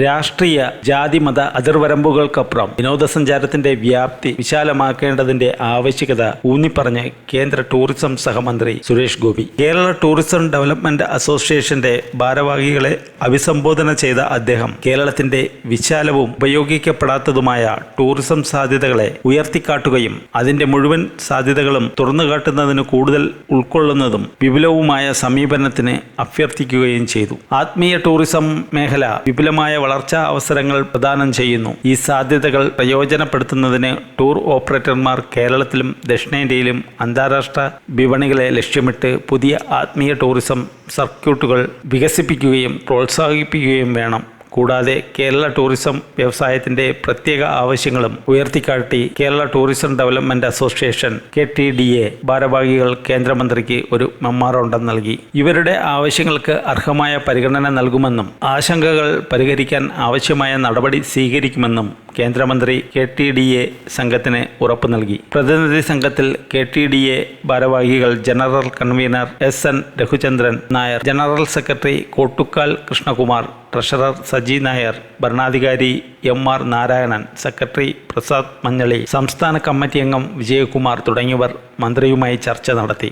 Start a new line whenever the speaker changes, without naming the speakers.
രാഷ്ട്രീയ ജാതി മത അതിർവരമ്പുകൾക്കപ്പുറം വിനോദസഞ്ചാരത്തിന്റെ വ്യാപ്തി വിശാലമാക്കേണ്ടതിന്റെ ആവശ്യകത ഊന്നിപ്പറഞ്ഞ് കേന്ദ്ര ടൂറിസം സഹമന്ത്രി സുരേഷ് ഗോപി. കേരള ടൂറിസം ഡെവലപ്മെന്റ് അസോസിയേഷന്റെ ഭാരവാഹികളെ അഭിസംബോധന ചെയ്ത അദ്ദേഹം കേരളത്തിന്റെ വിശാലവും ഉപയോഗിക്കപ്പെടാത്തതുമായ ടൂറിസം സാധ്യതകളെ ഉയർത്തിക്കാട്ടുകയും അതിന്റെ മുഴുവൻ സാധ്യതകളും തുറന്നുകാട്ടുന്നതിന് കൂടുതൽ ഉൾക്കൊള്ളുന്നതും വിപുലവുമായ സമീപനത്തിന് അഭ്യർത്ഥിക്കുകയും ചെയ്തു. ആത്മീയ ടൂറിസം മേഖല വിപുലമായ വളർച്ചാ അവസരങ്ങൾ പ്രദാനം ചെയ്യുന്നു. ഈ സാധ്യതകൾ പ്രയോജനപ്പെടുത്തുന്നതിന് ടൂർ ഓപ്പറേറ്റർമാർ കേരളത്തിലും ദക്ഷിണേന്ത്യയിലും അന്താരാഷ്ട്ര വിപണികളെ ലക്ഷ്യമിട്ട് പുതിയ ആത്മീയ ടൂറിസം സർക്യൂട്ടുകൾ വികസിപ്പിക്കുകയും പ്രോത്സാഹിപ്പിക്കുകയും വേണം. കൂടാതെ കേരള ടൂറിസം വ്യവസായത്തിന്റെ പ്രത്യേക ആവശ്യങ്ങളും ഉയർത്തിക്കാട്ടി Kerala tourism development association K T D A ഭാരവാഹികൾ കേന്ദ്രമന്ത്രിക്ക് ഒരു മെമ്മാറോണ്ടം നൽകി. ഇവരുടെ ആവശ്യങ്ങൾക്ക് അർഹമായ പരിഗണന നൽകുമെന്നും ആശങ്കകൾ പരിഹരിക്കാൻ ആവശ്യമായ നടപടി സ്വീകരിക്കുമെന്നും കേന്ദ്രമന്ത്രി കെ ടി ഡി എ സംഘത്തിന് ഉറപ്പ് നൽകി. പ്രതിനിധി സംഘത്തിൽ കെ ടി ഡി എ ഭാരവാഹികൾ general convenor S N Raghuchandran Nair general secretary Kottukkal Krishnakumar treasurer Saji Nair ഭരണാധികാരി M R Narayanan secretary Prasad Manjali സംസ്ഥാന കമ്മിറ്റി അംഗം വിജയകുമാർ തുടങ്ങിയവർ മന്ത്രിയുമായി ചർച്ച നടത്തി.